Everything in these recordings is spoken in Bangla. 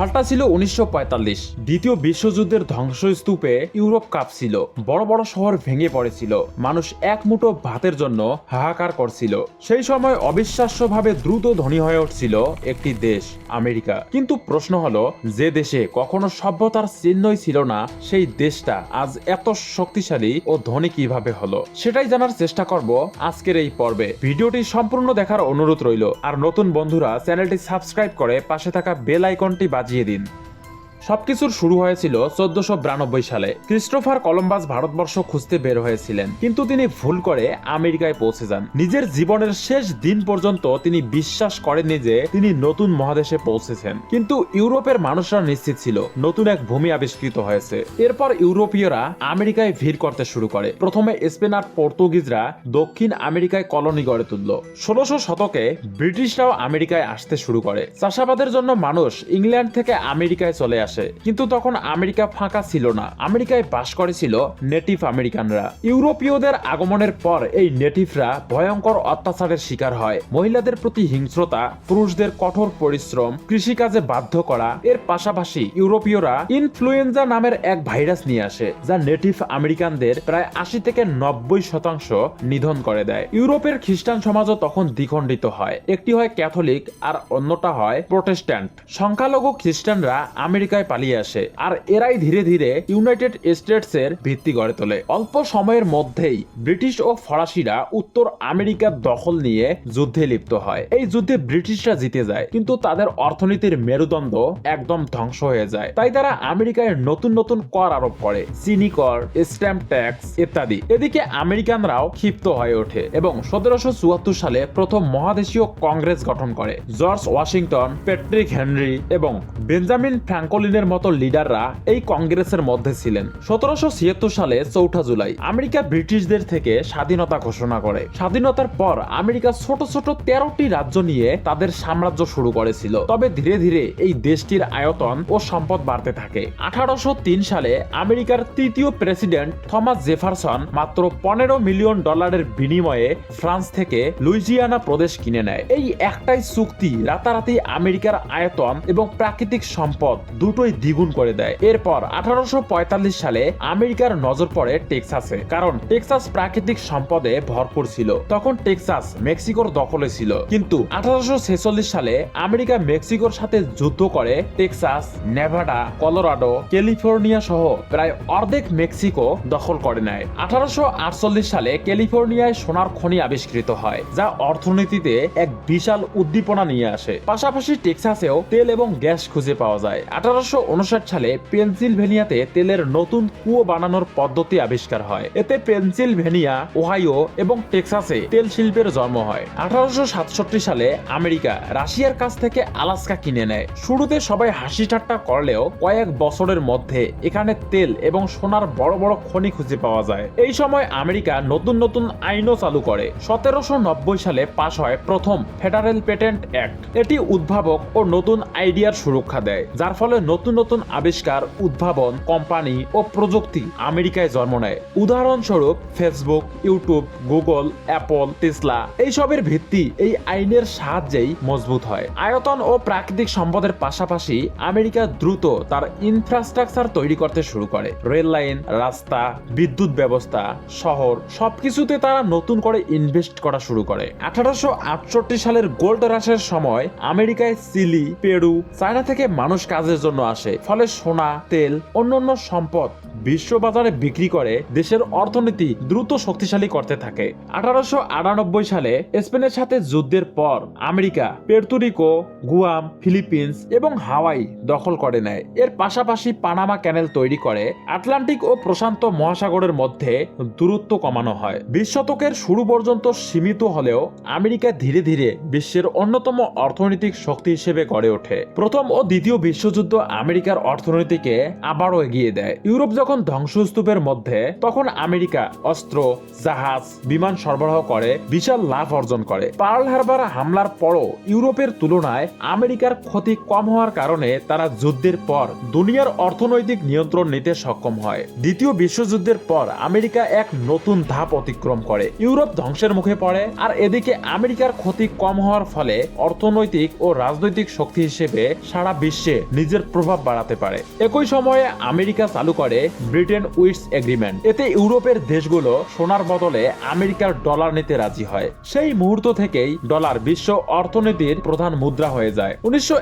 সালটা ছিল উনিশশো পঁয়তাল্লিশ। দ্বিতীয় বিশ্বযুদ্ধের ধ্বংসস্তূপে ইউরোপ কাঁপছিল। বড় বড় শহর ভেঙে পড়েছিল। মানুষ এক মুঠো ভাতের জন্য হাহাকার করছিল। সেই সময় অবিশ্বাস্যভাবে দ্রুত ধনী হয়ে উঠছিল একটি দেশ, আমেরিকা। কিন্তু প্রশ্ন হলো, যে দেশে কখনো সভ্যতার চিহ্নই ছিল না, সেই দেশটা আজ এত শক্তিশালী ও ধনী কীভাবে হলো? সেটাই জানার চেষ্টা করব আজকের এই পর্বে। ভিডিওটি সম্পূর্ণ দেখার অনুরোধ রইল। আর নতুন বন্ধুরা, চ্যানেলটি সাবস্ক্রাইব করে পাশে থাকা বেল আইকনটি বাজিয়ে দিন। সবকিছুর শুরু হয়েছিল চোদ্দশো বিরানব্বই সালে। ক্রিস্টোফার কলম্বাস ভারতবর্ষ খুঁজতে বের হয়েছিলেন, কিন্তু তিনি ভুল করে আমেরিকায় পৌঁছে যান। নিজের জীবনের শেষ দিন পর্যন্ত তিনি বিশ্বাস করেননি যে তিনি নতুন মহাদেশে পৌঁছেছেন। কিন্তু ইউরোপের মানুষরা নিশ্চিত ছিল, নতুন এক ভূমি আবিষ্কৃত হয়েছে। এরপর ইউরোপীয়রা আমেরিকায় ভিড় করতে শুরু করে। প্রথমে স্পেন আর পর্তুগিজরা দক্ষিণ আমেরিকায় কলোনি গড়ে তুলল। ষোলোশো শতকে ব্রিটিশরাও আমেরিকায় আসতে শুরু করে। চাষাবাদের জন্য মানুষ ইংল্যান্ড থেকে আমেরিকায় চলে আসে। কিন্তু তখন আমেরিকা ফাঁকা ছিল না। আমেরিকায় বাস করেছিল নেটিভ আমেরিকানরা। ইউরোপীয়দের আগমনের পর এই নেটিভরা ভয়ঙ্কর অত্যাচারের শিকার হয়। মহিলাদের প্রতি হিংস্রতা, পুরুষদের কঠোর পরিশ্রম, কৃষিকাজে বাধ্য করা, এর পাশাপাশি ইউরোপীয়রা ইনফ্লুয়েঞ্জা নামের এক ভাইরাস নিয়ে আসে, যা নেটিভ আমেরিকানদের প্রায় আশি থেকে নব্বই শতাংশ নিধন করে দেয়। ইউরোপের খ্রিস্টান সমাজও তখন দ্বিখণ্ডিত হয়। একটি হয় ক্যাথলিক আর অন্যটা হয় প্রোটেস্ট্যান্ট। সংখ্যালঘু খ্রিস্টানরা আমেরিকায় পালিয়ে আসে, আর এরাই ধীরে ধীরে ইউনাইটেড স্টেটস এর ভিত্তি গড়ে তোলে। অল্প সময়ের মধ্যেই ব্রিটিশ ও ফরাসিরা উত্তর আমেরিকার দখল নিয়ে যুদ্ধে লিপ্ত হয়। এই যুদ্ধে ব্রিটিশরা জিতে যায়, কিন্তু তাদের অর্থনীতির মেরুদণ্ড একদম ধ্বংস হয়ে যায়। তাই তারা আমেরিকায় নতুন নতুন কর আরোপ করে, চিনি কর, স্ট্যাম্প ট্যাক্স ইত্যাদি। এদিকে আমেরিকানরাও ক্ষিপ্ত হয়ে ওঠে এবং সতেরোশো চুয়াত্তর সালে প্রথম মহাদেশীয় কংগ্রেস গঠন করে। জর্জ ওয়াশিংটন, প্যাট্রিক হেনরি এবং বেঞ্জামিন ফ্র্যাঙ্কলিনের মতো লিডাররা এই কংগ্রেসের মধ্যে ছিলেন। সতেরোশো ছিয়াত্তর সালে চৌঠা জুলাই আমেরিকা ব্রিটিশদের থেকে স্বাধীনতা ঘোষণা করে। স্বাধীনতার পর আমেরিকা ছোট ছোট তেরোটি রাজ্য নিয়ে তাদের সাম্রাজ্য শুরু করেছিল। তবে ধীরে ধীরে এই দেশটির আয়তন ও সম্পদ বাড়তে থাকে। আঠারোশো তিন সালে আমেরিকার তৃতীয় প্রেসিডেন্ট থমাস জেফারসন মাত্র পনেরো মিলিয়ন ডলারের বিনিময়ে ফ্রান্স থেকে লুইজিয়ানা প্রদেশ কিনে নেয়। এই একটাই চুক্তি রাতারাতি আমেরিকার আয়তন এবং প্রাকৃতিক সম্পদ দুটোই দ্বিগুণ করে দেয়। এরপর আঠারোশো পঁয়তাল্লিশ সালে আমেরিকার নজর পড়ে টেক্সাসে, কারণ টেক্সাস প্রাকৃতিক সম্পদে ভরপুর ছিল। তখন টেক্সাস মেক্সিকোর দখলে ছিল। কিন্তু আঠারোশো সালে আমেরিকা মেক্সিকোর সাথে যুদ্ধ করে টেক্সাস, নেভাডা, কলোরাডো, ক্যালিফোর্নিয়া সহ প্রায় অর্ধেক মেক্সিকো দখল করে নেয়। আঠারোশো আটচল্লিশ সালে ক্যালিফোর্নিয়ায় সোনার খনি আবিষ্কৃত হয়, যা অর্থনীতিতে এক বিশাল উদ্দীপনা নিয়ে আসে। পাশাপাশি টেক্সাসেও তেল এবং গ্যাস খুঁজে পাওয়া যায়। আঠারোশো সালে পেনসিলভেনিয়াতে তেলের নতুন কুয়ো বানানোর পদ্ধতি আবিষ্কার হয়। এতে পেনসিলভেনিয়া, ওহাইও এবং টেক্সাসে তেল শিল্পের জন্ম হয়। আঠারোশো সালে আমেরিকা রাশিয়ার কাছ থেকে আলাস্কা কিনে নেয়। শুরুতে সবাই হাসি ঠাট্টা করলেও কয়েক বছরের মধ্যে এখানে তেল এবং সোনার বড় বড় খনি খুঁজে পাওয়া যায়। এই সময় আমেরিকা নতুন নতুন আইনও চালু করে। সতেরোশো নব্বই সালে পাশ হয় প্রথম ফেডারেল পেটেন্ট অ্যাক্ট। এটি উদ্ভাবক ও নতুন আইডিয়ার সুরক্ষা দেয়, যার ফলে নতুন নতুন নতুন আবিষ্কার, উদ্ভাবন, কোম্পানি ও প্রযুক্তি আমেরিকায় জন্ম নেয়। উদাহরণস্বরূপ Facebook, YouTube, Google, Apple, Tesla এইসবের ভিত্তি এই আইনের সাহায্যেই মজবুত হয়। আয়তন ও প্রাকৃতিক সম্পদের পাশাপাশি আমেরিকা দ্রুত তার ইনফ্রাস্ট্রাকচার তৈরি করতে শুরু করে। রেল লাইন, রাস্তা, বিদ্যুৎ ব্যবস্থা, শহর সবকিছুতে তারা নতুন করে ইনভেস্ট করা শুরু করে। আঠারোশো আটষট্টি সালের গোল্ড রাশের সময় আমেরিকায় চিলি, পেরু, চায়না থেকে মানুষ কাজের জন্য আসে। ফলে সোনা, তেল, অন্যান্য সম্পদ বিশ্ব বাজারে বিক্রি করে দেশের অর্থনীতি দ্রুত শক্তিশালী করতে থাকে। আঠারোশো সালে স্পেনের সাথে যুদ্ধের পর আমেরিকা পের্তুরিকো গুয়াম, ফিলিপিন্স এবং হাওয়াই দখল করে নেয়। এর পাশাপাশি পানামা ক্যানেল তৈরি করে আটলান্টিক ও প্রশান্ত মহাসাগরের মধ্যে দূরত্ব কমানো হয়। বিশ শতকের শুরু পর্যন্ত সীমিত হলেও আমেরিকা ধীরে ধীরে বিশ্বের অন্যতম অর্থনৈতিক শক্তি হিসেবে গড়ে ওঠে। প্রথম ও দ্বিতীয় বিশ্বযুদ্ধ আমেরিকার অর্থনীতিকে আবারও এগিয়ে দেয়। ইউরোপ যখন ধ্বংসস্তূপের মধ্যে, তখন আমেরিকা অস্ত্র, জাহাজ, বিমান সরবরাহ করে, বিশাল লাভ অর্জন করে। পার্ল হারবার হামলার পরও ইউরোপের তুলনায় আমেরিকার ক্ষতি কম হওয়ার কারণে তারা যুদ্ধের পর দুনিয়ার অর্থনৈতিক নিয়ন্ত্রণ নিতে সক্ষম হয়। দ্বিতীয় বিশ্বযুদ্ধের পর আমেরিকা এক নতুন ধাপ অতিক্রম করে। ইউরোপ ধ্বংসের মুখে পড়ে আর এদিকে আমেরিকার ক্ষতি কম হওয়ার ফলে অর্থনৈতিক ও রাজনৈতিক শক্তি হিসেবে সারা বিশ্বে নিজের প্রভাব বাড়াতে পারে। একই সময়ে আমেরিকা চালু করে ব্রিটেন উইটস এগ্রিমেন্ট। এতে ইউরোপের দেশগুলো সোনার বদলে আমেরিকার ডলার নিতে রাজি হয়। সেই মুহূর্ত থেকেই ডলার বিশ্ব অর্থনীতির প্রধান মুদ্রা হয়ে যায়। উনিশশো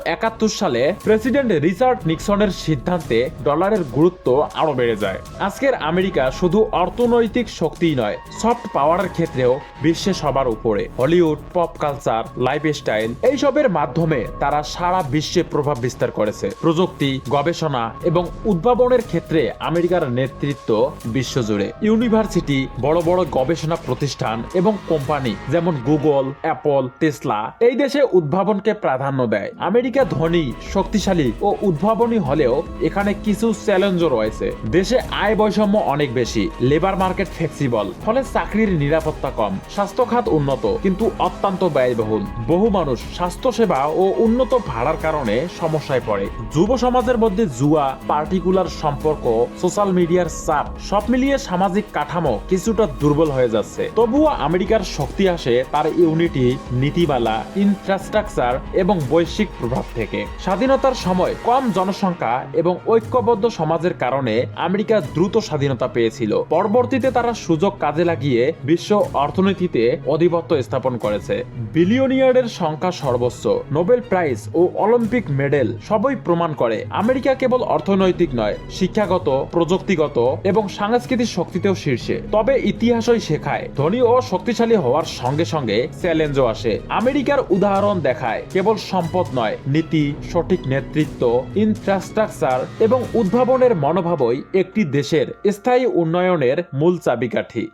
সালে প্রেসিডেন্ট রিচার্ড নিক্সনের সিদ্ধান্তে ডলারের গুরুত্ব আরও বেড়ে যায়। আজকের আমেরিকা শুধু অর্থনৈতিক শক্তিই নয়, সফট পাওয়ারের ক্ষেত্রেও বিশ্বে সবার উপরে। হলিউড, পপ কালচার, লাইফস্টাইল, এইসবের মাধ্যমে তারা সারা বিশ্বে প্রভাব বিস্তার করেছে। প্রযুক্তি গবেষণা এবং উদ্ভাবনের ক্ষেত্রে আমেরিকার নেতৃত্ব বিশ্বজুড়ে। ইউনিভার্সিটি, বড় বড় গবেষণা প্রতিষ্ঠান এবং কোম্পানি যেমন গুগল, অ্যাপল, টেসলা এই দেশে উদ্ভাবনকে প্রাধান্য দেয়। আমেরিকা ধনী, শক্তিশালী ও উদ্ভাবনী হলেও এখানে কিছু চ্যালেঞ্জও রয়েছে। দেশে আয় বৈষম্য অনেক বেশি, লেবার মার্কেট ফ্লেক্সিবল, ফলে চাকরির নিরাপত্তা কম স্বাস্থ্য খাত উন্নত কিন্তু অত্যন্ত ব্যয়বহুল। বহু মানুষ স্বাস্থ্যসেবা ও উন্নত ভাড়ার কারণে সমস্যায় পড়ে। যুব সমাজের মধ্যে জুয়া পার্টিকুলার সম্পর্ক সোশ্যাল মিডিয়ার চাপ, সব মিলিয়ে সামাজিক কাঠামো কিছুটা দুর্বল হয়ে যাচ্ছে। তবুও আমেরিকার শক্তি আসে তার ইউনিটি, নীতিমালা ইনফ্রাস্ট্রাকচার এবং বৈশ্বিক প্রভাব থেকে। স্বাধীনতার সময় কম জনসংখ্যা এবং ঐক্যবদ্ধ সমাজের কারণে আমেরিকা দ্রুত স্বাধীনতা পেয়েছিল। পরবর্তীতে তারা সুযোগ কাজে লাগিয়ে বিশ্ব অর্থনীতিতে অধিপত্য স্থাপন করেছে। বিলিয়নিয়ারের সংখ্যা সর্বোচ্চ, নোবেল প্রাইজ ও অলিম্পিক মেডেল সবই প্রমাণ করে আমেরিকা কেবল অর্থনৈতিক নয়, শিক্ষাগত, প্রযুক্তিগত এবং সাংস্কৃতিক শক্তিতেও শীর্ষে। তবে ইতিহাসই শেখায়, ধনী ও শক্তিশালী হওয়ার সঙ্গে সঙ্গে চ্যালেঞ্জও আসে। আমেরিকার উদাহরণ দেখায়, কেবল সম্পদ নয়, নীতি, সঠিক নেতৃত্ব ইনফ্রাস্ট্রাকচার এবং উদ্ভাবনের মনোভাবই একটি দেশের স্থায়ী উন্নয়নের মূল চাবিকাঠি।